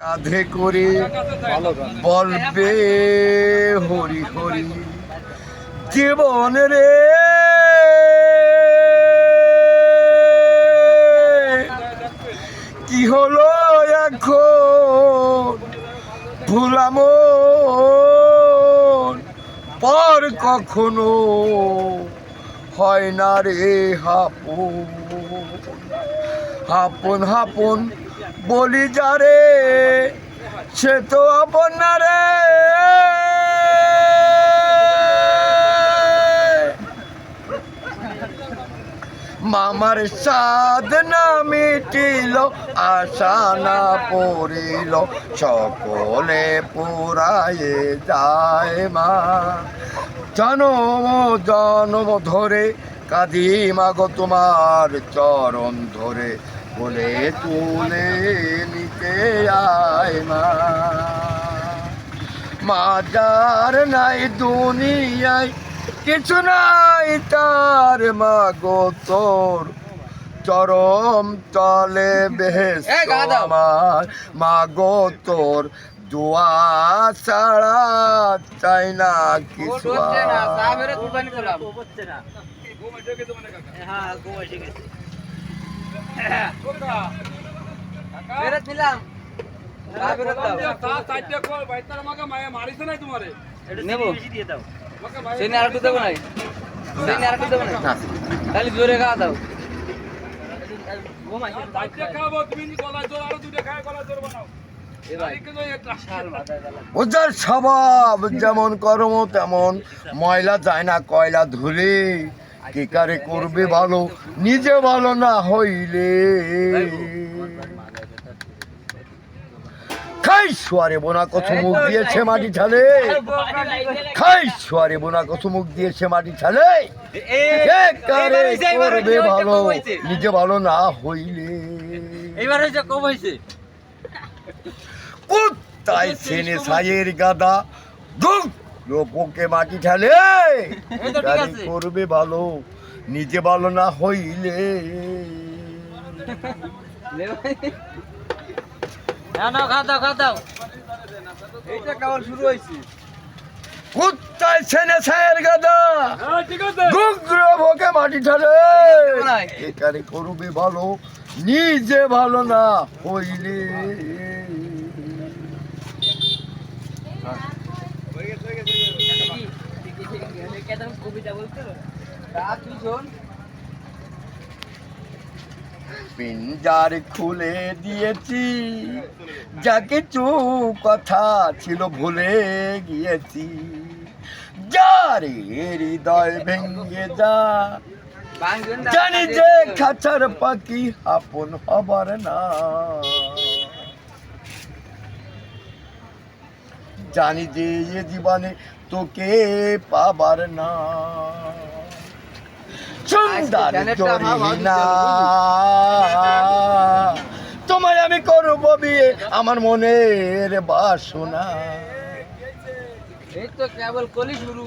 কাঁধে করে বলবে হরি হরি জীবন রে। কি হলো এখন? ভুলাম পর কখনো? হয় না রে হাপন হাপন হাপন। বলি যারে সে তো আপন না রে মামার সাদ না মিটিল, আশা না পড়িল। সকলে পুরায়ে যায় মা। জনম জনম ধরে কাঁদি মাগো তোমার চরণ ধরে। বলে তুলে নিতে আয় মা। মাজার নাই দুনিয়ায় কিছু নাই তার মাগো তোর। চরম তলে বেহেস। আমার মাগো তোর। দোয়া ছাড়া চাই না কিছু আর। ঠিক আছে ফেরত দাও। নাই সেই নিয়ে আরেকটু দেবো নাই। না। তাহলে জোরে গা ওদের স্বভাব, যেমন কর্ম, তেমন ময়লা যায় না, কয়লা ধুলে। কি কারে করবে ভালো? নিজে ভালো না হইলে। খাই সোয়ারে বোনা কত মুখ দিয়েছে মাটি ছালে। খাই সোয়ারে বোনা কত মুখ দিয়েছে মাটি ছালে। কারে করবে ভালো? নিজে ভালো না হইলে। এইবার হয়েছে, কম হয়েছে। কোথায় ছেলে সাইয়ের গাদা। লোককে মাটি ঠেলে। করবে ভালো নিজে ভালো না হইলে। না না খা দাও খা দাও। এইটা কেবল শুরু হয়েছে। কোথায় ছেলে সাইয়ের গাদা। গুগ্র ভোকে মাটি ঠেলে। এখানে করবে ভালো নিজে ভালো না হইলে কবিতা বলতে তা তুই শোন পিঞ্জার খুলে দিয়েছি যা কিছু কথা ছিল ভুলে গিয়েছি। যার হৃদয় ভেঙে যা, জানি যে খাঁচার পাখি আপন হবার না। জানি যে এ জীবনে তোকে পাবার না। সুন্দর না। তোমায় আমি করব বিয়ে আমার মনের বাসনা। এই তো কেবল কলি শুরু।